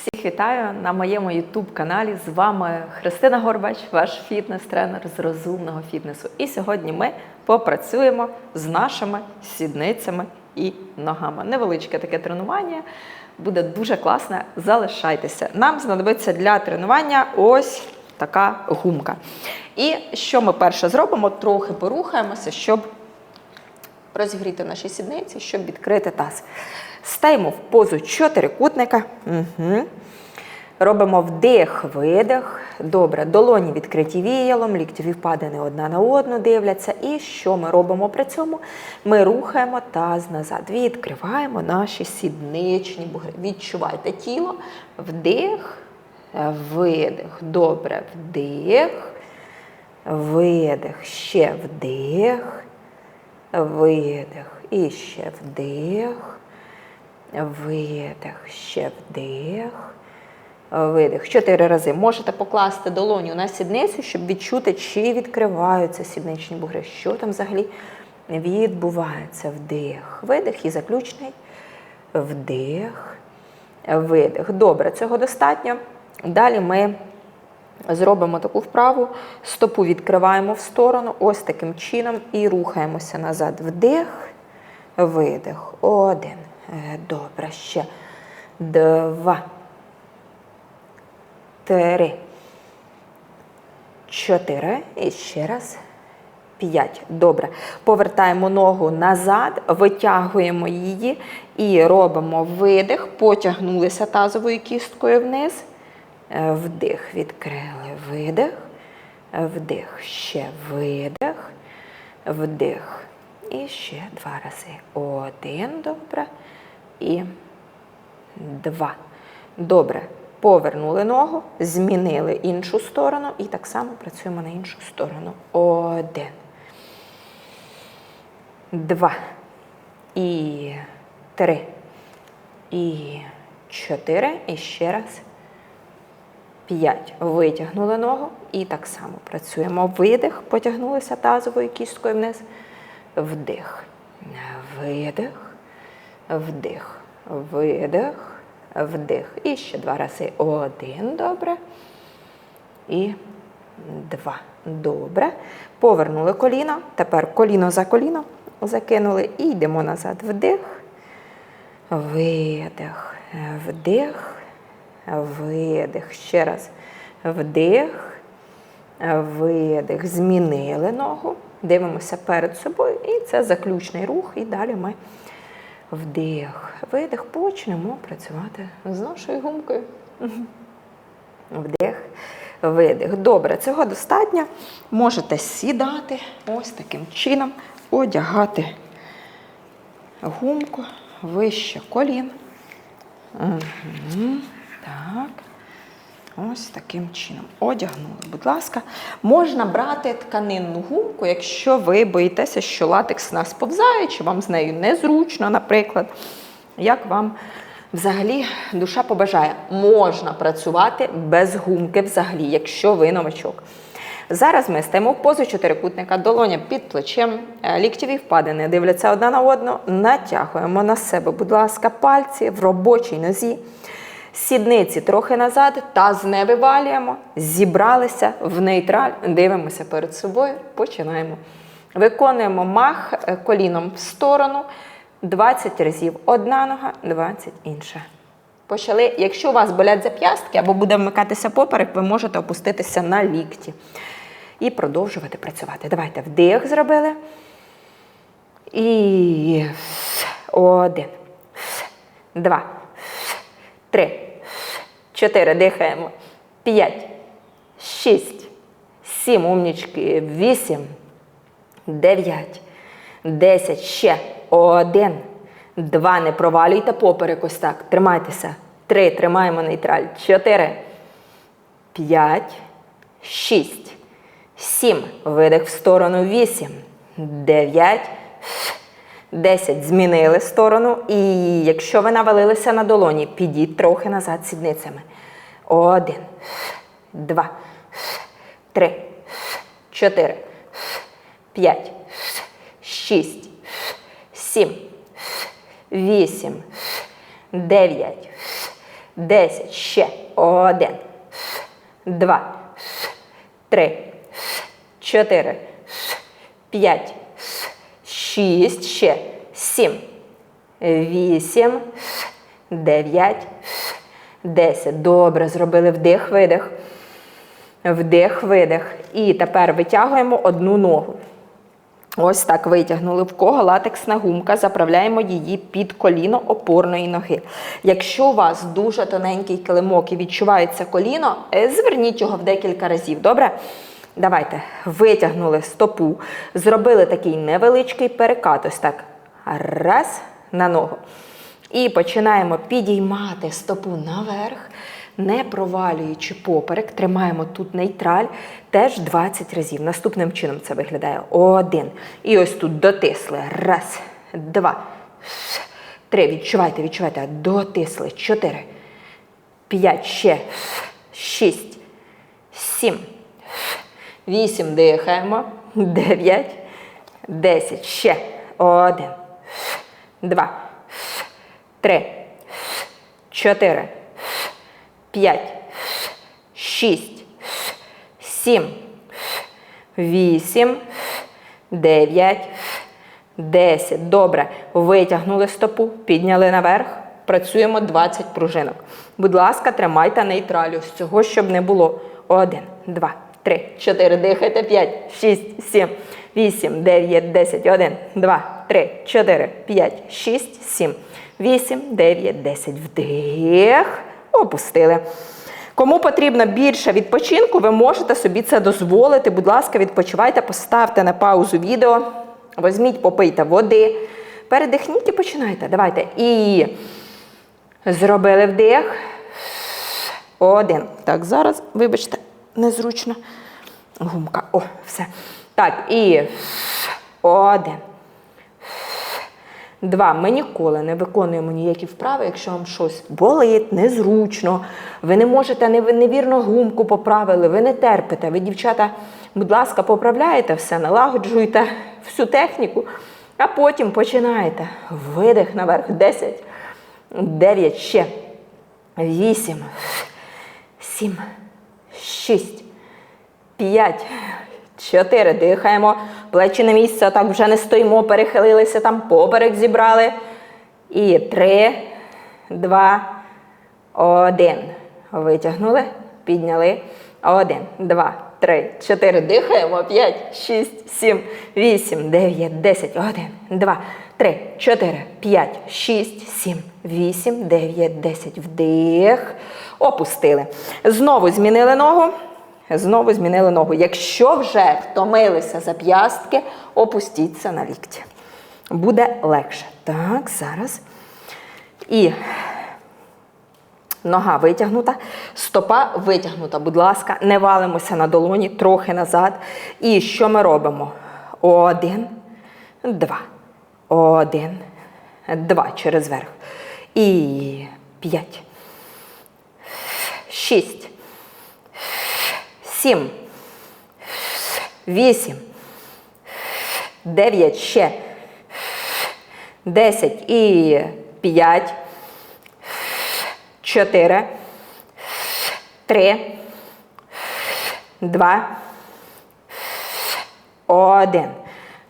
Всіх вітаю на моєму youtube каналі. З вами Христина Горбач, ваш фітнес-тренер з розумного фітнесу. І сьогодні ми попрацюємо з нашими сідницями і ногами. Невеличке таке тренування буде дуже класне. Залишайтеся. Нам знадобиться для тренування ось така гумка. І що ми перше зробимо? Трохи порухаємося, щоб розігріти наші сідниці, щоб відкрити таз. Стаємо в позу чотирикутника. Угу. Робимо вдих, видих. Добре, долоні відкриті віялом, ліктєві впадини одна на одну дивляться. І що ми робимо при цьому? Ми рухаємо таз назад. Відкриваємо наші сідничні бугри. Відчувайте тіло. Вдих, видих. Добре, вдих, видих. Ще вдих, видих. І ще вдих. Видих, ще вдих, видих. Чотири рази. Можете покласти долоню на сідницю, щоб відчути, чи відкриваються сідничні бугри. Що там взагалі відбувається? Вдих, видих і заключний. Вдих, видих. Добре, цього достатньо. Далі ми зробимо таку вправу, стопу відкриваємо в сторону, ось таким чином, і рухаємося назад. Вдих, видих. Один. Добре, ще. Два. Три. Чотири. І ще раз. П'ять. Добре. Повертаємо ногу назад, витягуємо її і робимо видих. Потягнулися тазовою кісткою вниз. Вдих. Відкрили. Видих. Вдих. Ще видих. Вдих. І ще два рази. Один, добре. І два. Добре. Повернули ногу, змінили іншу сторону і так само працюємо на іншу сторону. Один. Два. І три. І чотири. І ще раз. П'ять. Витягнули ногу і так само працюємо. Видих, потягнулися тазовою кісткою вниз. Вдих. Видих. Вдих. Видих. Вдих. І ще два рази. Один. Добре. І два. Добре. Повернули коліно. Тепер коліно за коліно. Закинули і йдемо назад. Вдих. Видих. Вдих. Видих. Ще раз. Вдих. Видих. Змінили ногу. Дивимося перед собою. І це заключний рух. І далі ми вдих. Видих. Почнемо працювати з нашою гумкою. Вдих. Видих. Добре, цього достатньо. Можете сідати ось таким чином, одягати гумку вище колін. Угу. Так. Ось таким чином. Одягнули, будь ласка. Можна брати тканинну гумку, якщо ви боїтеся, що латекс нас повзає, чи вам з нею незручно, наприклад. Як вам взагалі душа побажає, можна працювати без гумки взагалі, якщо ви новачок. Зараз ми стаємо в позу чотирикутника, долоня під плечем, ліктєві впадини дивляться одна на одну, натягуємо на себе, будь ласка, пальці в робочій нозі. Сідниці трохи назад, таз не вивалюємо, зібралися в нейтраль, дивимося перед собою, починаємо. Виконуємо мах коліном в сторону 20 разів. Одна нога, 20 інша. Почали. Якщо у вас болять зап'ястки або буде вмикатися поперек, ви можете опуститися на лікті і продовжувати працювати. Давайте вдих зробили. І один, два, три, чотири. Дихаємо. П'ять, шість, сім. Умнічки. Вісім, дев'ять, десять. Ще. Один. Два. Не провалюйте поперек. Ось так. Тримайтеся. Три. Тримаємо нейтраль. Чотири. П'ять. Шість. Сім. Видих в сторону. Вісім. Дев'ять. Десять. Змінили сторону. І якщо ви навалилися на долоні, підіть трохи назад сідницями. Один. Два. Три. Чотири. П'ять. Шість. Сім. Вісім. Дев'ять. десять. Ще. Один. Два. Три. Чотири. П'ять. Шість. Ще. Сім. Вісім. Дев'ять. Десять. Добре. Зробили вдих, видих. Вдих, видих. І тепер витягуємо одну ногу. Ось так витягнули. В кого латексна гумка, заправляємо її під коліно опорної ноги. Якщо у вас дуже тоненький килимок і відчувається коліно, е, зверніть його в декілька разів. Добре? Давайте витягнули стопу, зробили такий невеличкий перекат. Ось так. Раз на ногу. І починаємо підіймати стопу наверх, не провалюючи поперек. Тримаємо тут нейтраль теж 20 разів. Наступним чином це виглядає. Один. І ось тут дотисли. Раз, два, три. Відчувайте, відчувайте. Дотисли. Чотири. П'ять. Ще. Шість. Сім. Вісім. Дихаємо. Дев'ять. Десять. Ще. Один. Два. Три. Чотири. П'ять. Шість. Сім. Вісім. Дев'ять. Десять. Добре. Витягнули стопу, підняли наверх. Працюємо 20 пружинок. Будь ласка, тримайте нейтралю з цього, щоб не було. Один, два, три, чотири. Дихайте. П'ять, шість, сім, вісім, дев'ять, десять. Один, два, три, чотири, п'ять, шість, сім, вісім, дев'ять, десять. Вдих. Опустили. Кому потрібно більше відпочинку, ви можете собі це дозволити. Будь ласка, відпочивайте, поставте на паузу відео, візьміть, попийте води, передихніть і починайте. Давайте. І зробили вдих. Один. Так, зараз, вибачте, незручно. Гумка. О, все. Так, і один. Два. Ми ніколи не виконуємо ніякі вправи, якщо вам щось болить, незручно, ви не можете невірно гумку поправили, ви не терпите. Ви, дівчата, будь ласка, поправляєте все, налагоджуєте всю техніку, а потім починаєте. Видих наверх. Десять, дев'ять, ще. Вісім, сім, шість, п'ять. Чотири. Дихаємо. Плечі на місце. Так вже не стоїмо, перехилилися там, поперек зібрали. І три, два, один. Витягнули, підняли. Один, два, три, чотири. Дихаємо. П'ять, шість, сім, вісім, дев'ять, десять. Один, два, три, чотири, п'ять, шість, сім, вісім, дев'ять, десять. Вдих. Опустили. Знову змінили ногу. Знову змінили ногу. Якщо вже втомилися зап'ястки, опустіться на лікті. Буде легше. Так, зараз. І нога витягнута, стопа витягнута. Будь ласка, не валимося на долоні, трохи назад. І що ми робимо? Один, два. Один, два. Через верх. І п'ять. Шість сім, вісім, дев'ять, ще, десять і п'ять, чотири, три, два, один.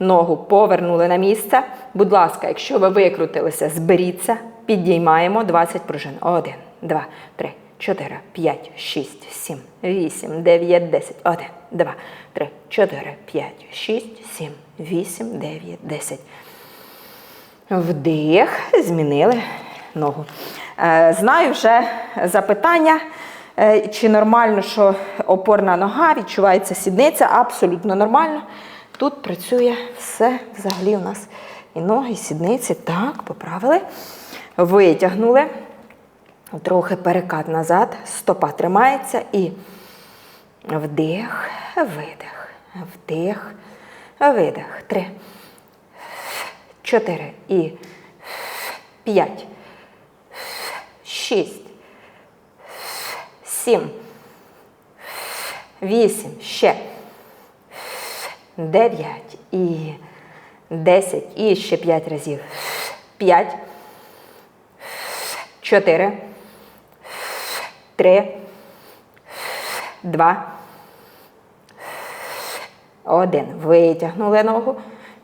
Ногу повернули на місце. Будь ласка, якщо ви викрутилися, зберіться, підіймаємо 20 пружин. Один, два, три. 4, 5, 6, 7, 8, 9, 10, 1, 2, 3, 4, 5, 6, 7, 8, 9, 10. Вдих, змінили ногу. Е, знаю вже запитання, е, чи нормально, що опорна нога, відчувається сідниця, абсолютно нормально. Тут працює все взагалі у нас і ноги, і сідниці. Так, поправили. Витягнули. Трохи перекат назад, стопа тримається і вдих, видих, вдих, видих. Три, чотири і п'ять, шість, сім, вісім, ще, дев'ять і десять. І ще п'ять разів. П'ять, чотири. три, два, один. Витягнули ногу.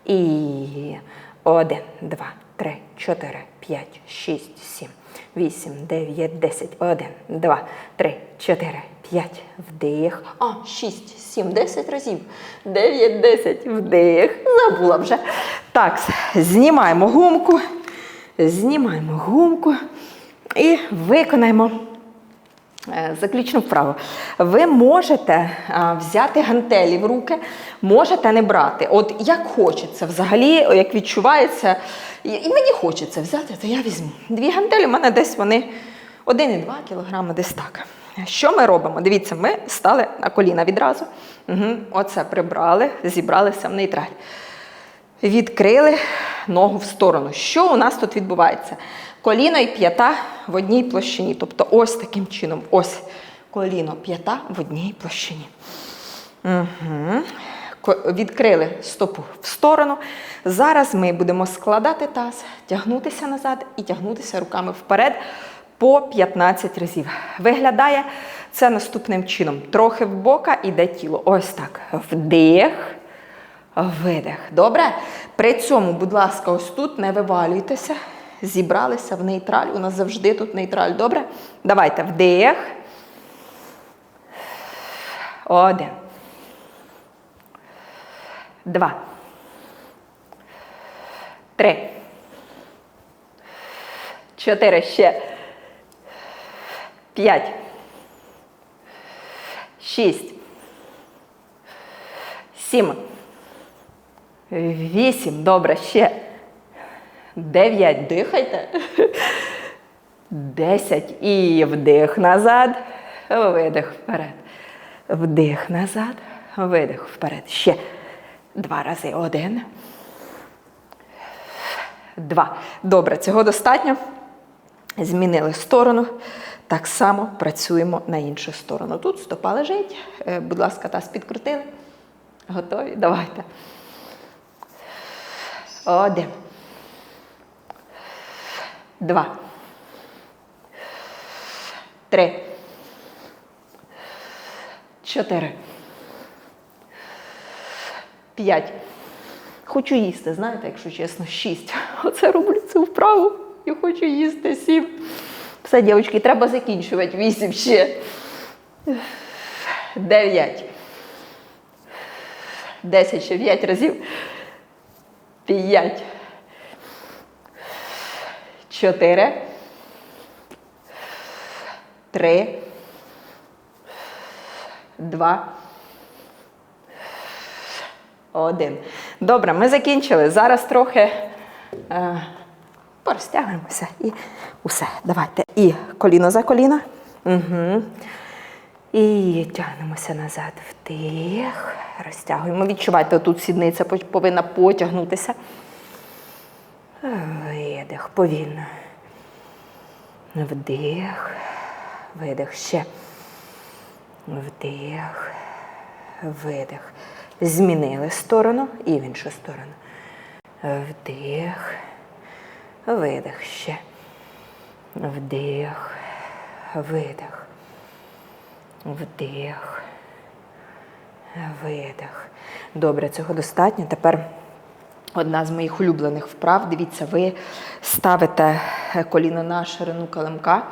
І один, два, три, чотири, п'ять, шість, сім, вісім, дев'ять, десять. Один, два, три, чотири, п'ять. Вдих. А, шість, сім, десять разів. Дев'ять, десять. Вдих. Забула вже. Так, знімаємо гумку. Знімаємо гумку і виконаємо Заключну вправу. Ви можете взяти гантелі в руки, можете не брати. От як хочеться, взагалі, як відчувається, і, мені хочеться взяти, то я візьму. Дві гантелі, у мене десь вони 1,2 кг, десь так. Що ми робимо? Дивіться, ми стали на коліна відразу. Угу. Оце прибрали, зібралися в нейтраль. Відкрили ногу в сторону. Що у нас тут відбувається? Коліно і п'ята в одній площині. Тобто ось таким чином. Ось коліно, п'ята в одній площині. Угу. Відкрили стопу в сторону. Зараз ми будемо складати таз, тягнутися назад і тягнутися руками вперед по 15 разів. Виглядає це наступним чином. Трохи в бока іде тіло. Ось так. Вдих. Видих. Добре? При цьому, будь ласка, ось тут не вивалюйтеся. Зібралися в нейтраль. У нас завжди тут нейтраль. Добре? Давайте вдих. Один. Два. Три. Чотири. Ще. П'ять. Шість. Сім. Вісім. Добре, ще. Дев'ять. Дихайте. Десять. І вдих назад. Видих вперед. Вдих назад. Видих вперед. Ще. Два рази. Один. Два. Добре, цього достатньо. Змінили сторону. Так само працюємо на іншу сторону. Тут стопа лежить. Е, Будь ласка, таз підкрутили. Готові? Давайте. Один. Два. Три. Чотири. П'ять. Хочу їсти, знаєте, якщо чесно, шість. Оце роблю цю вправу і хочу їсти сім. Все, дівчатки, треба закінчувати. Вісім ще. Дев'ять. Десять ще п'ять разів. П'ять. Чотири. Три. Два. Один. Добре, ми закінчили. Зараз трохи е, порозтягуємося і усе. Давайте. І коліно за коліно. Угу. І тягнемося назад. Вдих. Розтягуємо. Відчувайте, тут сідниця повинна потягнутися. Видих. Повільно. Вдих. Видих. Ще. Вдих. Видих. Змінили сторону і в іншу сторону. Вдих. Видих. Ще. Вдих. Видих. Вдих. Видих. Добре, цього достатньо. Тепер одна з моїх улюблених вправ. Дивіться, ви ставите коліно на ширину килимка,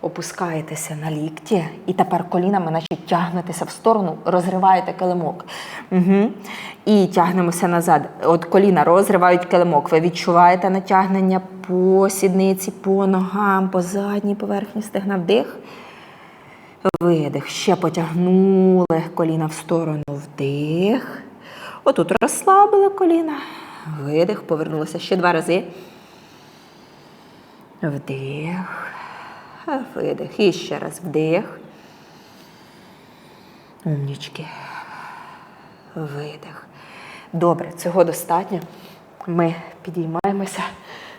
опускаєтеся на лікті, і тепер колінами, наче тягнетеся в сторону, розриваєте килимок. Угу. І тягнемося назад. От коліна розривають килимок. Ви відчуваєте натягнення по сідниці, по ногам, по задній поверхні стегна. Вдих. Видих. Ще потягнули коліна в сторону. Вдих. Отут розслабили коліна. Видих. Повернулися ще два рази. Вдих. Видих. І ще раз вдих. Умнічки. Видих. Добре, цього достатньо. Ми підіймаємося,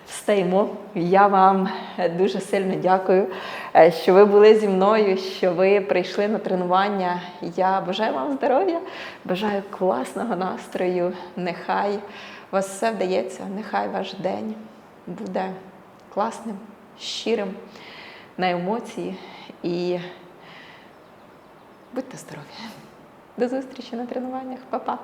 встаємо. Я вам дуже сильно дякую, е, що ви були зі мною, що ви прийшли на тренування. Я бажаю вам здоров'я, бажаю класного настрою. Нехай у вас все вдається, нехай ваш день буде класним, щирим. на емоції і будьте здорові. До зустрічі на тренуваннях. Па-па!